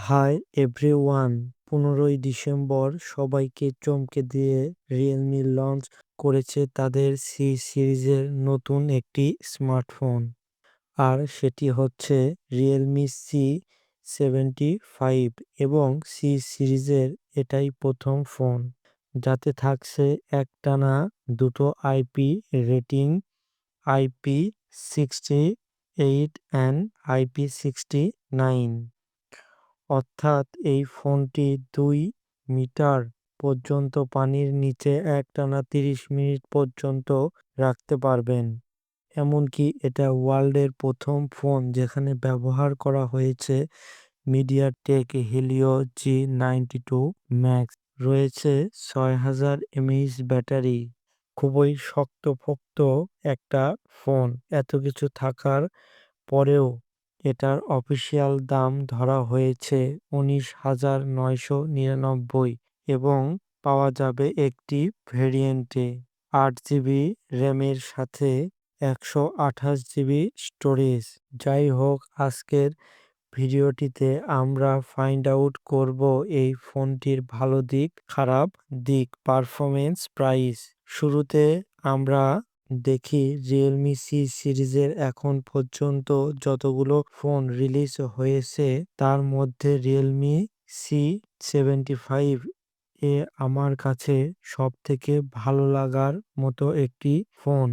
Hi everyone পনেরোই December সবাইকে চমকে দিয়ে রিয়েলমি লঞ্চ করেছে তাদের সি সিরিজের নতুন একটি স্মার্টফোন আর সেটি হচ্ছে রিয়েলমি সি সেভেন্টি ফাইভ এবং সি সিরিজের এটাই প্রথম ফোন যাতে থাকছে একটানা দুটো IP rating IP sixty eight and IP sixty nine অর্থাৎ এই ফোনটি দুই মিটার পর্যন্ত পানির নিচে একটানা তিরিশ মিনিট পর্যন্ত রাখতে পারবেন। এমনকি এটা ওয়ার্ল্ডের প্রথম ফোন যেখানে ব্যবহার করা হয়েছে MediaTek Helio G ninety two Max রয়েছে ছয় হাজার এমএইচ ব্যাটারি। খুবই শক্তপোক্ত একটা ফোন। এত কিছু থাকার পরেও এটার অফিসিয়াল দাম ধরা হয়েছে উনিশ হাজার নয়শো নিরানব্বই এবং পাওয়া যাবে একটি ভেরিয়েন্টে আট জিবি র্যামের সাথে একশো আঠাশ জিবি স্টোরেজ। যাই হোক, আজকের ভিডিওটিতে আমরা ফাইন্ড আউট করব এই ফোনটির ভালো দিক, খারাপ দিক পারফরমেন্স প্রাইস শুরুতে আমরা দেখি রিয়েলমি সি সিরিজের এখন পর্যন্ত যতগুলো ফোন রিলিজ হয়েছে, তার মধ্যে রিয়েলমি সি সেভেন্টি ফাইভ এ আমার কাছে সব থেকে ভালো লাগার মতো একটি ফোন।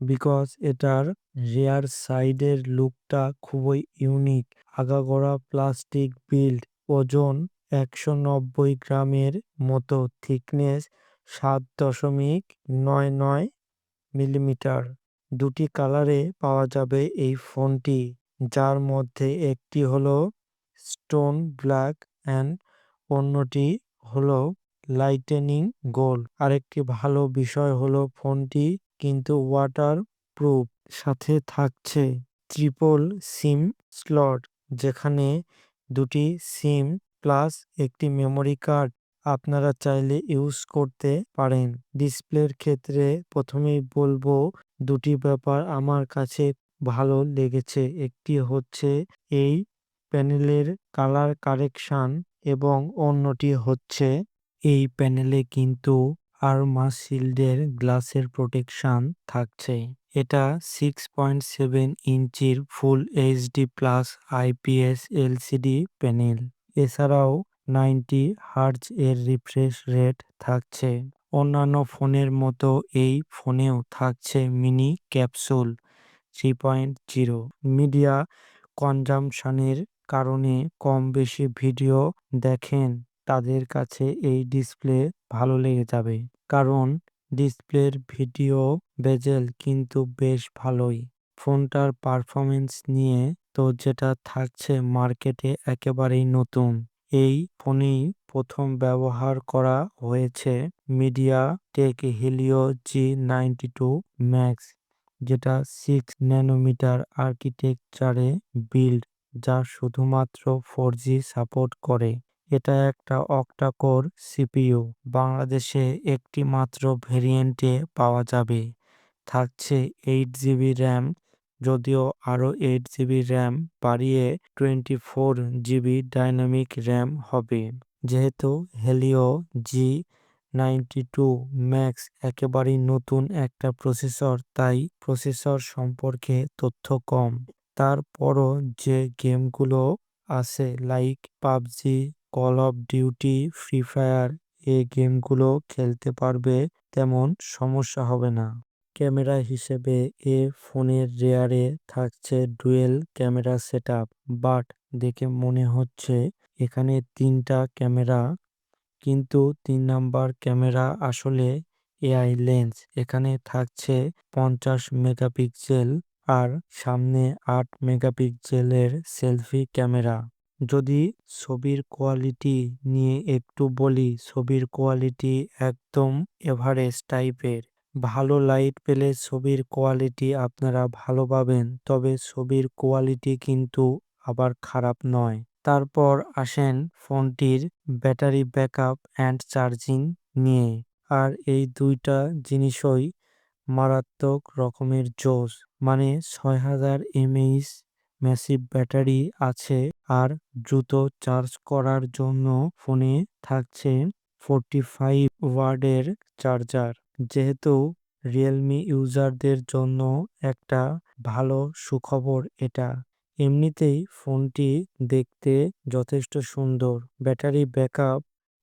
বিকজ এটার রেয়ার সাইডের লুকটা খুবই ইউনিক আগাগোড়া প্লাস্টিক বিল্ড ওজন একশো নব্বই গ্রামের মতো। থিকনেস সাত দশমিক নয় নয় মিলিমিটার দুটি কালারে পাওয়া যাবে এই ফোনটি, যার মধ্যে একটি হলো স্টোন ব্ল্যাক অ্যান্ড অন্যটি হলো লাইটেনিং গোল্ড আরেকটি ভালো বিষয় হলো ফোনটি কিন্তু ওয়াটার প্রুফ সাথে থাকছে ট্রিপল সিম স্লট যেখানে দুটি সিম প্লাস একটি মেমোরি কার্ড আপনারা চাইলে ইউজ করতে পারেন। ডিসপ্লের ক্ষেত্রে প্রথমেই বলব, দুটি ব্যাপার আমার কাছে ভালো লেগেছে। একটি হচ্ছে এই প্যানেলের কালার কারেকশান এবং অন্যটি হচ্ছে এই প্যানেলে কিন্তু আরমা শিল্ডের গ্লাসের প্রোটেকশান থাকছে। এটা সিক্স পয়েন্ট সেভেন ইঞ্চির full HD plus IPS LCD panel এছাড়াও নাইনটি হার্জ এর রিফ্রেশ রেট থাকছে। অন্যান্য ফোনের মতো এই ফোনেও থাকছে mini capsule three point zero. Media কনজামশনের কারণে কম বেশি ভিডিও দেখেন, তাদের কাছে এই ডিসপ্লে ভালো লেগে যাবে। কারণ ডিসপ্লের ভিডিও বেজেল কিন্তু বেশ ভালোই। ফোনটার পারফরমেন্স নিয়ে তো যেটা থাকছে মার্কেটে একেবারেই নতুন। এই ফোনেই প্রথম ব্যবহার করা হয়েছে MediaTek Helio G ninety two Max, যেটা সিক্স ন্যানোমিটার আর্কিটেকচারে বিল্ড, যা শুধুমাত্র ফোর জি সাপোর্ট করে। এটা একটা অক্টাকোর সিপিইউ। বাংলাদেশে একটি মাত্র ভেরিয়েন্টে পাওয়া যাবে। থাকছে এইট জিবি র্যাম যদিও আরও এইট জিবি র্যাম বাড়িয়ে twenty four GB dynamic RAM হবে। যেহেতু Helio G ninety two Max একেবারেই নতুন একটা প্রসেসর তাই প্রসেসর সম্পর্কে তথ্য কম। তারপরও যে গেমগুলো আছে like PUBG Call of Duty Free Fire এ গেমগুলো খেলতে পারবে, তেমন সমস্যা হবে না। ক্যামেরা হিসেবে এ ফোনের রেয়ারে থাকছে ডুয়েল ক্যামেরা সেটআপ। বাট দেখে মনে হচ্ছে এখানে তিনটা ক্যামেরা, কিন্তু তিন নাম্বার ক্যামেরা আসলে এআই লেন্স। এখানে থাকছে পঞ্চাশ মেগাপিক্সেল আর সামনে আট মেগাপিক্সেলের সেলফি ক্যামেরা। যদি ছবির কোয়ালিটি নিয়ে একটু বলি, ছবির কোয়ালিটি একদম এভারেজ টাইপের। ভালো লাইট পেলে ছবির কোয়ালিটি আপনারা ভালো পাবেন। তবে ছবির কোয়ালিটি কিন্তু আবার খারাপ নয়। তারপর আসেন ফোনটির ব্যাটারি ব্যাকআপ অ্যান্ড চার্জিং নিয়ে। আর এই দুইটা জিনিসই মারাত্মক রকমের জোস মানে ছয় হাজার এমএইচ ম্যাসিভ ব্যাটারি আছে আর দ্রুত চার্জ করার জন্য ফোনে থাকছে ফোরটি ফাইভ ওয়ার্ডের চার্জার যেহেতু রিয়েলমি ইউজারদের জন্য একটা ভালো সুখবর এটা, এমনিতেই ফোনটি দেখতে যথেষ্ট সুন্দর। ব্যাটারি ব্যাকআপ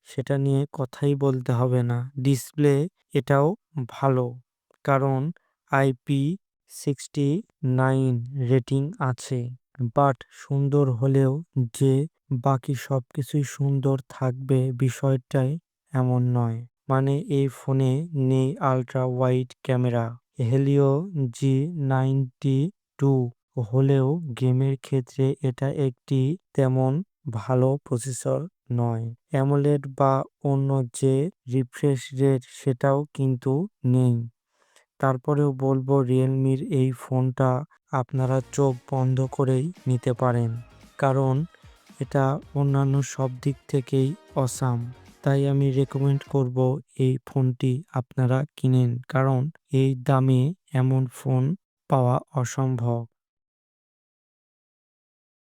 সেটা নিয়ে কথাই বলতে হবে না। ডিসপ্লে এটাও ভালো, কারণ আইপি সিক্সটি নাইন রেটিং আছে। বাট সুন্দর হলেও যে বাকি সব কিছুই সুন্দর থাকবে বিষয়টাই এমন নয়। মানে এই ফোনে নেই ultra wide camera. Helio G ninety two হলেও গেমের ক্ষেত্রে এটা একটি তেমন ভালো প্রসেসর নয়। অ্যামোলেড বা অন্য যে রিফ্রেশ রেট সেটাও কিন্তু নেই। তারপরেও বলব রিয়েলমির এই ফোনটা আপনারা চোখ বন্ধ করেই নিতে পারেন। কারণ এটা অন্যান্য সব দিক থেকেই অসাম। তাই আমি রেকমেন্ড করব এই ফোনটি আপনারা কিনেন। কারণ এই দামে এমন ফোন পাওয়া অসম্ভব।